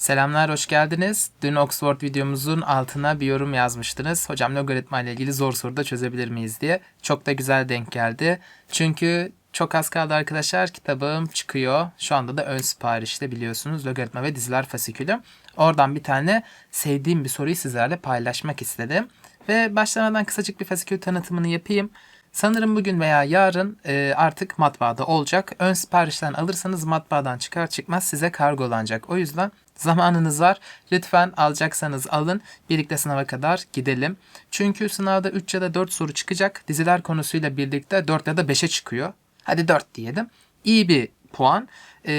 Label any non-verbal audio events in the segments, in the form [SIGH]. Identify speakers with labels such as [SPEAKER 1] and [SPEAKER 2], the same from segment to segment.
[SPEAKER 1] Selamlar, hoş geldiniz. Dün Oxford videomuzun altına bir yorum yazmıştınız. Hocam logaritma ile ilgili zor soruda çözebilir miyiz diye. Çok da güzel denk geldi. Çünkü çok az kaldı arkadaşlar. Kitabım çıkıyor. Şu anda da ön siparişte biliyorsunuz. Logaritma ve diziler fasikülü. Oradan bir tane sevdiğim bir soruyu sizlerle paylaşmak istedim. Ve başlamadan kısacık bir fasikül tanıtımını yapayım. Sanırım bugün veya yarın e, artık matbaada olacak. Ön siparişten alırsanız matbaadan çıkar çıkmaz size kargolanacak. O yüzden zamanınız var. Lütfen alacaksanız alın. Birlikte sınava kadar gidelim. Çünkü sınavda 3 ya da 4 soru çıkacak. Diziler konusuyla birlikte 4 ya da 5'e çıkıyor. Hadi 4 diyelim. İyi bir puan. E,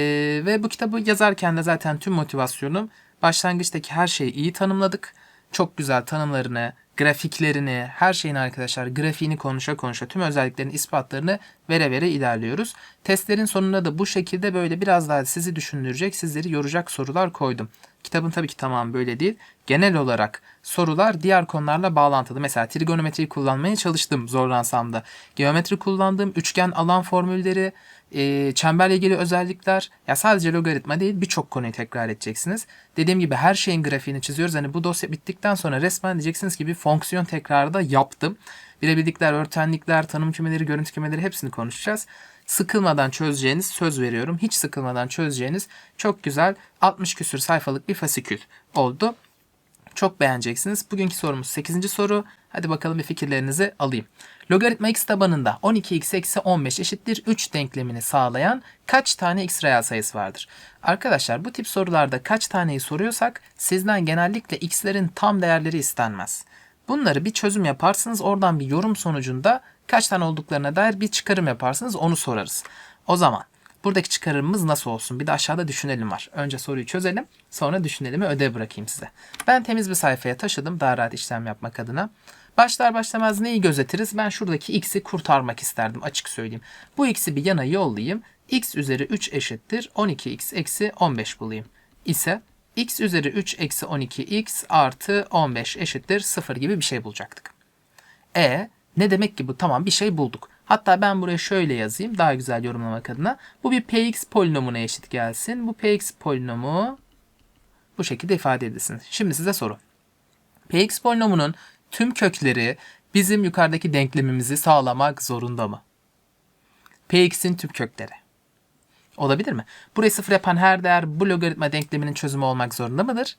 [SPEAKER 1] ve bu kitabı yazarken de zaten tüm motivasyonum başlangıçtaki her şeyi iyi tanımladık. Çok güzel tanımlarını, grafiklerini, her şeyin arkadaşlar grafiğini konuşa konuşa tüm özelliklerin ispatlarını vere vere ilerliyoruz. Testlerin sonunda da bu şekilde böyle biraz daha sizi düşündürecek, sizleri yoracak sorular koydum. Kitabın tabii ki tamamı böyle değil. Genel olarak sorular diğer konularla bağlantılı. Mesela trigonometriyi kullanmaya çalıştım zorlansam da. Geometri kullandığım üçgen alan formülleri, e, çemberle ilgili özellikler ya sadece logaritma değil birçok konuyu tekrar edeceksiniz. Dediğim gibi her şeyin grafiğini çiziyoruz. Hani bu dosya bittikten sonra resmen diyeceksiniz ki bir fonksiyon tekrarı da yaptım. Bilebildikler, örtenlikler, tanım kümeleri, görüntü kümeleri hepsini konuşacağız. Sıkılmadan çözeceğiniz söz veriyorum. Hiç sıkılmadan çözeceğiniz çok güzel 60 küsür sayfalık bir fasikül oldu. Çok beğeneceksiniz. Bugünkü sorumuz 8. soru. Hadi bakalım bir fikirlerinizi alayım. Logaritma x tabanında 12x eksi 15 eşittir 3 denklemini sağlayan kaç tane x reel sayısı vardır? Arkadaşlar bu tip sorularda kaç taneyi soruyorsak sizden genellikle x'lerin tam değerleri istenmez. Bunları bir çözüm yaparsınız oradan bir yorum sonucunda kaç tane olduklarına dair bir çıkarım yaparsınız onu sorarız. O zaman buradaki çıkarımımız nasıl olsun? Bir de aşağıda düşünelim var. Önce soruyu çözelim sonra düşünelimi ödev bırakayım size. Ben temiz bir sayfaya taşıdım daha rahat işlem yapmak adına. Başlar başlamaz neyi gözetiriz? Ben şuradaki x'i kurtarmak isterdim açık söyleyeyim. Bu x'i bir yana yollayayım. x üzeri 3 eşittir 12x eksi 15 bulayım. İse x üzeri 3 eksi 12x artı 15 eşittir 0 gibi bir şey bulacaktık. E ne demek ki bu? Tamam bir şey bulduk. Hatta ben buraya şöyle yazayım daha güzel yorumlamak adına. Bu bir px polinomuna eşit gelsin. Bu px polinomu bu şekilde ifade edilsin. Şimdi size soru. px polinomunun tüm kökleri bizim yukarıdaki denklemimizi sağlamak zorunda mı? px'in tüm kökleri. Olabilir mi? Burayı sıfır yapan her değer bu logaritma denkleminin çözümü olmak zorunda mıdır?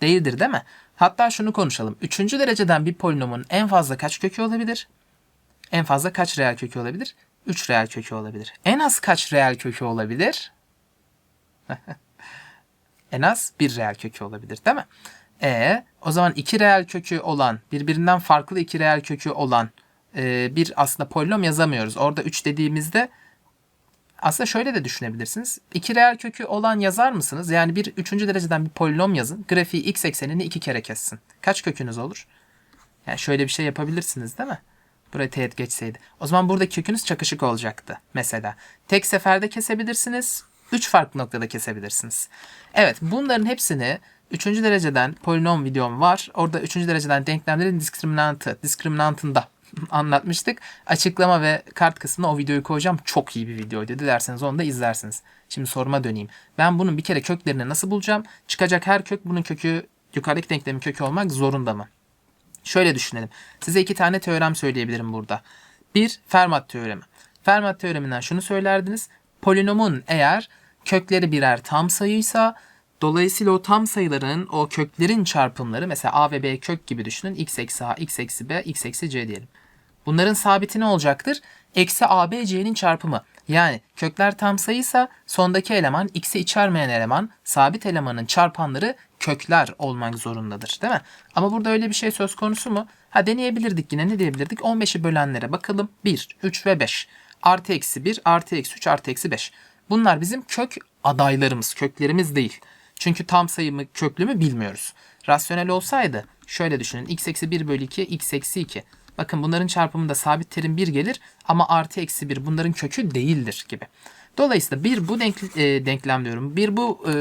[SPEAKER 1] Değildir değil mi? Hatta şunu konuşalım. Üçüncü dereceden bir polinomun en fazla kaç kökü olabilir? En fazla kaç reel kökü olabilir? 3 reel kökü olabilir. En az kaç reel kökü olabilir? [LAUGHS] en az bir reel kökü olabilir değil mi? E o zaman iki reel kökü olan, birbirinden farklı iki reel kökü olan e, bir aslında polinom yazamıyoruz. Orada 3 dediğimizde aslında şöyle de düşünebilirsiniz. İki reel kökü olan yazar mısınız? Yani bir üçüncü dereceden bir polinom yazın. Grafiği x eksenini iki kere kessin. Kaç kökünüz olur? Yani şöyle bir şey yapabilirsiniz değil mi? Buraya teğet geçseydi. O zaman buradaki kökünüz çakışık olacaktı mesela. Tek seferde kesebilirsiniz. Üç farklı noktada kesebilirsiniz. Evet bunların hepsini üçüncü dereceden polinom videom var. Orada üçüncü dereceden denklemlerin diskriminantı, diskriminantında anlatmıştık. Açıklama ve kart kısmına o videoyu koyacağım. Çok iyi bir videoydu. Dilerseniz onu da izlersiniz. Şimdi soruma döneyim. Ben bunun bir kere köklerini nasıl bulacağım? Çıkacak her kök bunun kökü yukarıdaki denklemin kökü olmak zorunda mı? Şöyle düşünelim. Size iki tane teorem söyleyebilirim burada. Bir, Fermat teoremi. Fermat teoreminden şunu söylerdiniz. Polinomun eğer kökleri birer tam sayıysa Dolayısıyla o tam sayıların o köklerin çarpımları mesela a ve b kök gibi düşünün. x eksi a, x eksi b, x eksi c diyelim. Bunların sabiti ne olacaktır? Eksi a, b, c'nin çarpımı. Yani kökler tam sayıysa sondaki eleman x'i içermeyen eleman sabit elemanın çarpanları kökler olmak zorundadır değil mi? Ama burada öyle bir şey söz konusu mu? Ha deneyebilirdik yine ne diyebilirdik? 15'i bölenlere bakalım. 1, 3 ve 5. Artı eksi 1, artı eksi 3, artı eksi 5. Bunlar bizim kök adaylarımız, köklerimiz değil. Çünkü tam sayı mı köklü mü bilmiyoruz. Rasyonel olsaydı şöyle düşünün. x eksi 1 bölü 2 x eksi 2. Bakın bunların çarpımında sabit terim 1 gelir ama artı eksi 1 bunların kökü değildir gibi. Dolayısıyla bir bu denk, e, denklem diyorum. Bir bu e,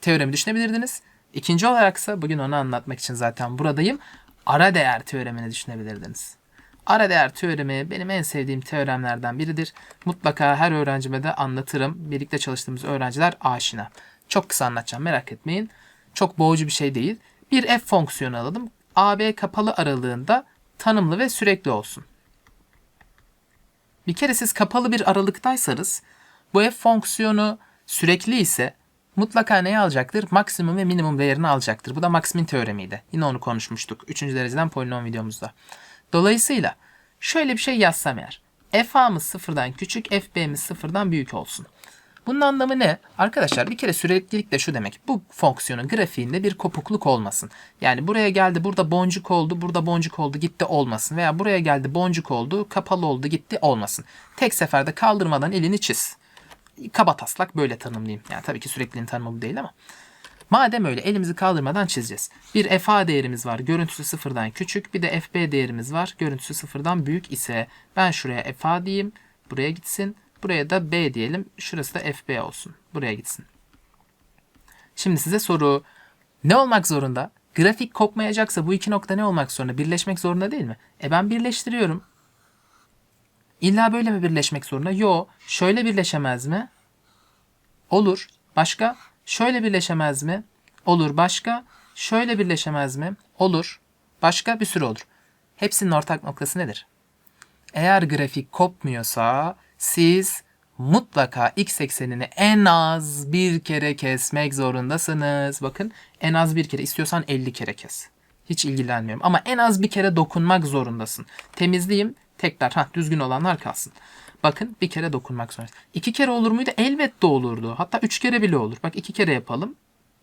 [SPEAKER 1] teoremi düşünebilirdiniz. İkinci olaraksa bugün onu anlatmak için zaten buradayım. Ara değer teoremini düşünebilirdiniz. Ara değer teoremi benim en sevdiğim teoremlerden biridir. Mutlaka her öğrencime de anlatırım. Birlikte çalıştığımız öğrenciler aşina. Çok kısa anlatacağım merak etmeyin. Çok boğucu bir şey değil. Bir f fonksiyonu alalım. AB kapalı aralığında tanımlı ve sürekli olsun. Bir kere siz kapalı bir aralıktaysanız bu f fonksiyonu sürekli ise mutlaka neyi alacaktır? Maksimum ve minimum değerini alacaktır. Bu da Maximin teoremiydi. Yine onu konuşmuştuk 3. dereceden polinom videomuzda. Dolayısıyla şöyle bir şey yazsam eğer. f a'mız sıfırdan küçük, f b'miz sıfırdan büyük olsun. Bunun anlamı ne? Arkadaşlar bir kere süreklilik de şu demek. Bu fonksiyonun grafiğinde bir kopukluk olmasın. Yani buraya geldi burada boncuk oldu, burada boncuk oldu gitti olmasın. Veya buraya geldi boncuk oldu, kapalı oldu gitti olmasın. Tek seferde kaldırmadan elini çiz. Kaba taslak böyle tanımlayayım. Yani tabii ki sürekliliğin tanımı bu değil ama. Madem öyle elimizi kaldırmadan çizeceğiz. Bir fa değerimiz var görüntüsü sıfırdan küçük. Bir de fb değerimiz var görüntüsü sıfırdan büyük ise ben şuraya fa diyeyim. Buraya gitsin. Buraya da b diyelim. Şurası da fb olsun. Buraya gitsin. Şimdi size soru. Ne olmak zorunda? Grafik kopmayacaksa bu iki nokta ne olmak zorunda? Birleşmek zorunda değil mi? E ben birleştiriyorum. İlla böyle mi birleşmek zorunda? Yo. Şöyle birleşemez mi? Olur. Başka? Şöyle birleşemez mi? Olur. Başka? Şöyle birleşemez mi? Olur. Başka? Bir sürü olur. Hepsinin ortak noktası nedir? Eğer grafik kopmuyorsa siz mutlaka x eksenini en az bir kere kesmek zorundasınız. Bakın en az bir kere istiyorsan 50 kere kes. Hiç ilgilenmiyorum ama en az bir kere dokunmak zorundasın. Temizleyeyim tekrar ha düzgün olanlar kalsın. Bakın bir kere dokunmak zorundasın. İki kere olur muydu? Elbette olurdu. Hatta üç kere bile olur. Bak iki kere yapalım.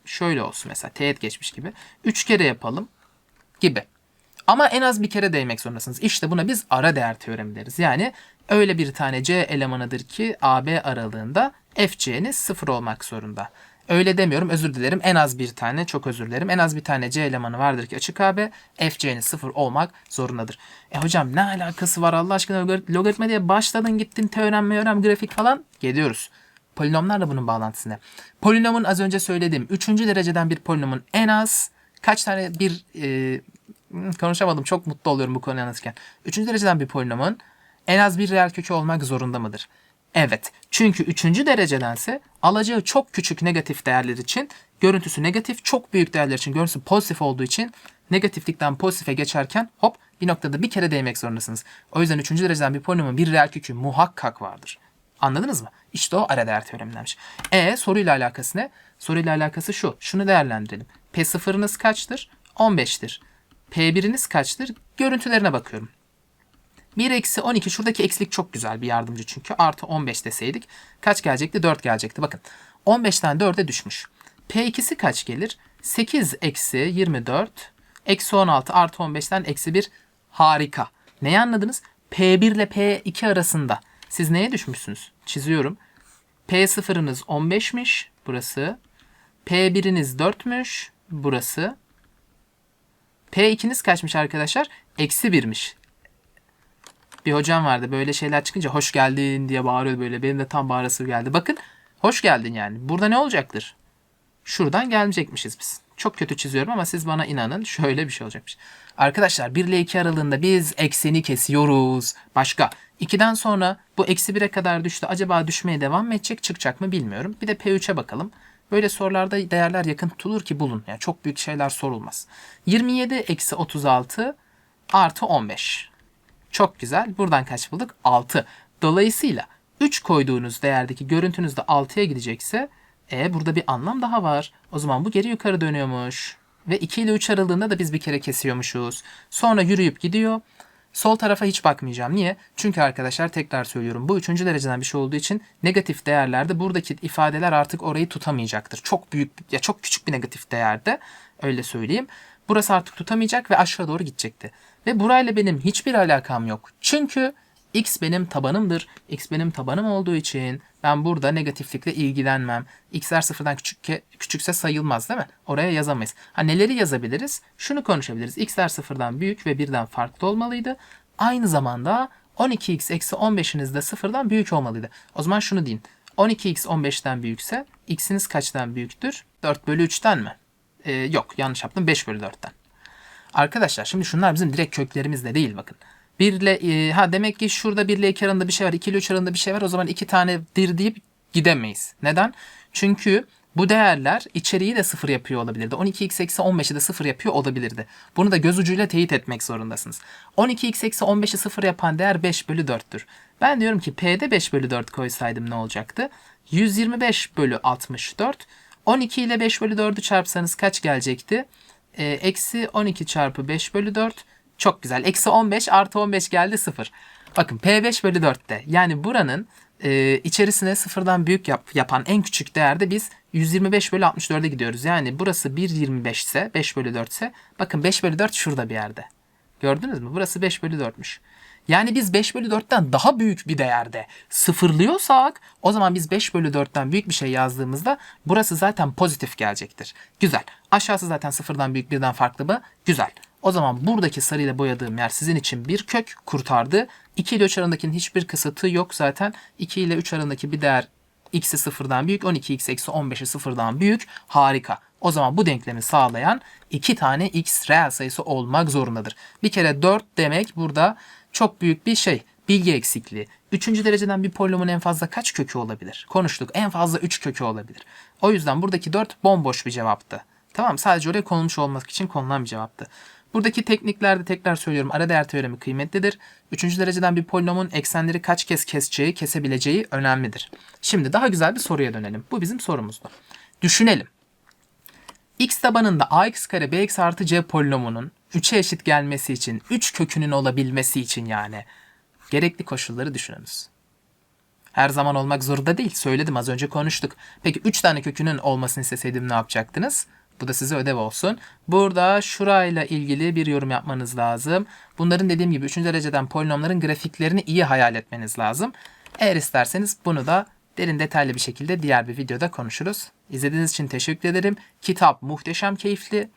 [SPEAKER 1] Şöyle olsun mesela teğet geçmiş gibi. Üç kere yapalım gibi. Ama en az bir kere değmek zorundasınız. İşte buna biz ara değer teoremi deriz. Yani öyle bir tane C elemanıdır ki AB aralığında FC'niz sıfır olmak zorunda. Öyle demiyorum özür dilerim. En az bir tane çok özür dilerim. En az bir tane C elemanı vardır ki açık AB FC'niz sıfır olmak zorundadır. E hocam ne alakası var Allah aşkına logarit- logaritma diye başladın gittin teorem meorem grafik falan geliyoruz. Polinomlar da bunun bağlantısı ne? Polinomun az önce söylediğim 3. dereceden bir polinomun en az kaç tane bir e, konuşamadım. Çok mutlu oluyorum bu konuyu anlatırken. Üçüncü dereceden bir polinomun en az bir reel kökü olmak zorunda mıdır? Evet. Çünkü üçüncü derecedense alacağı çok küçük negatif değerler için görüntüsü negatif, çok büyük değerler için görüntüsü pozitif olduğu için negatiflikten pozitife geçerken hop bir noktada bir kere değmek zorundasınız. O yüzden üçüncü dereceden bir polinomun bir reel kökü muhakkak vardır. Anladınız mı? İşte o ara değer teoremindenmiş. E soruyla alakası ne? Soruyla alakası şu. Şunu değerlendirelim. P sıfırınız kaçtır? 15'tir. P1'iniz kaçtır? Görüntülerine bakıyorum. 1 eksi 12 şuradaki eksilik çok güzel bir yardımcı çünkü. Artı 15 deseydik kaç gelecekti? 4 gelecekti. Bakın 15'ten 4'e düşmüş. P2'si kaç gelir? 8 eksi 24 eksi 16 artı 15'ten eksi 1 harika. Neyi anladınız? P1 ile P2 arasında siz neye düşmüşsünüz? Çiziyorum. P0'ınız 15'miş burası. P1'iniz 4'müş burası. P2'niz kaçmış arkadaşlar? Eksi 1'miş. Bir hocam vardı böyle şeyler çıkınca hoş geldin diye bağırıyor böyle. Benim de tam bağırası geldi. Bakın hoş geldin yani. Burada ne olacaktır? Şuradan gelmeyecekmişiz biz. Çok kötü çiziyorum ama siz bana inanın şöyle bir şey olacakmış. Arkadaşlar 1 ile 2 aralığında biz ekseni kesiyoruz. Başka. 2'den sonra bu eksi 1'e kadar düştü. Acaba düşmeye devam mı edecek çıkacak mı bilmiyorum. Bir de P3'e bakalım. Böyle sorularda değerler yakın tutulur ki bulun. Yani çok büyük şeyler sorulmaz. 27 eksi 36 artı 15. Çok güzel. Buradan kaç bulduk? 6. Dolayısıyla 3 koyduğunuz değerdeki görüntünüz de 6'ya gidecekse e burada bir anlam daha var. O zaman bu geri yukarı dönüyormuş. Ve 2 ile 3 aralığında da biz bir kere kesiyormuşuz. Sonra yürüyüp gidiyor. Sol tarafa hiç bakmayacağım. Niye? Çünkü arkadaşlar tekrar söylüyorum. Bu üçüncü dereceden bir şey olduğu için negatif değerlerde buradaki ifadeler artık orayı tutamayacaktır. Çok büyük ya çok küçük bir negatif değerde öyle söyleyeyim. Burası artık tutamayacak ve aşağı doğru gidecekti. Ve burayla benim hiçbir alakam yok. Çünkü x benim tabanımdır. x benim tabanım olduğu için ben burada negatiflikle ilgilenmem. x'ler sıfırdan küçük, küçükse sayılmaz değil mi? Oraya yazamayız. Ha neleri yazabiliriz? Şunu konuşabiliriz. x'ler sıfırdan büyük ve birden farklı olmalıydı. Aynı zamanda 12x eksi 15'iniz de sıfırdan büyük olmalıydı. O zaman şunu deyin. 12x 15'ten büyükse x'iniz kaçtan büyüktür? 4 bölü 3'ten mi? Ee, yok yanlış yaptım 5 bölü 4'ten. Arkadaşlar şimdi şunlar bizim direkt köklerimiz de değil bakın. 1 ile e, ha demek ki şurada 1 ile 2 arasında bir şey var. 2 ile 3 arasında bir şey var. O zaman 2 tane dir deyip gidemeyiz. Neden? Çünkü Bu değerler içeriği de sıfır yapıyor olabilirdi. 12x eksi 15'i de sıfır yapıyor olabilirdi. Bunu da göz ucuyla teyit etmek zorundasınız. 12x eksi 15'i sıfır yapan değer 5 bölü 4'tür. Ben diyorum ki P'de 5 bölü 4 koysaydım ne olacaktı? 125 bölü 64. 12 ile 5 bölü 4'ü çarpsanız kaç gelecekti? Ee, eksi 12 çarpı 5 bölü 4. Çok güzel. Eksi 15 artı 15 geldi 0. Bakın P5 bölü 4'te. Yani buranın e, içerisine sıfırdan büyük yap, yapan en küçük değerde biz 125 bölü 64'e gidiyoruz. Yani burası 1.25 ise 5 bölü 4 ise bakın 5 bölü 4 şurada bir yerde. Gördünüz mü? Burası 5 bölü 4'müş. Yani biz 5 bölü 4'ten daha büyük bir değerde sıfırlıyorsak o zaman biz 5 bölü 4'ten büyük bir şey yazdığımızda burası zaten pozitif gelecektir. Güzel. Aşağısı zaten sıfırdan büyük birden farklı mı? Güzel. O zaman buradaki sarıyla boyadığım yer sizin için bir kök kurtardı. 2 ile 3 arasındakinin hiçbir kısıtı yok zaten. 2 ile 3 arasındaki bir değer x'i sıfırdan büyük, 12x eksi 15'i sıfırdan büyük. Harika. O zaman bu denklemi sağlayan iki tane x reel sayısı olmak zorundadır. Bir kere 4 demek burada çok büyük bir şey. Bilgi eksikliği. Üçüncü dereceden bir polinomun en fazla kaç kökü olabilir? Konuştuk. En fazla 3 kökü olabilir. O yüzden buradaki 4 bomboş bir cevaptı. Tamam sadece oraya konulmuş olmak için konulan bir cevaptı. Buradaki tekniklerde tekrar söylüyorum ara değer teoremi kıymetlidir. Üçüncü dereceden bir polinomun eksenleri kaç kez keseceği, kesebileceği önemlidir. Şimdi daha güzel bir soruya dönelim. Bu bizim sorumuzdu. Düşünelim. x tabanında ax kare bx artı c polinomunun 3'e eşit gelmesi için 3 kökünün olabilmesi için yani gerekli koşulları düşününüz. Her zaman olmak zorunda değil. Söyledim az önce konuştuk. Peki 3 tane kökünün olmasını isteseydim ne yapacaktınız? Bu da size ödev olsun. Burada şurayla ilgili bir yorum yapmanız lazım. Bunların dediğim gibi 3. dereceden polinomların grafiklerini iyi hayal etmeniz lazım. Eğer isterseniz bunu da derin detaylı bir şekilde diğer bir videoda konuşuruz. İzlediğiniz için teşekkür ederim. Kitap muhteşem keyifli.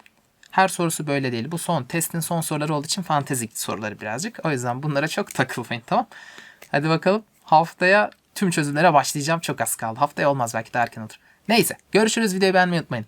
[SPEAKER 1] Her sorusu böyle değil. Bu son testin son soruları olduğu için fantezik soruları birazcık. O yüzden bunlara çok takılmayın tamam. Hadi bakalım haftaya tüm çözümlere başlayacağım. Çok az kaldı. Haftaya olmaz belki de erken olur. Neyse görüşürüz. Videoyu beğenmeyi unutmayın.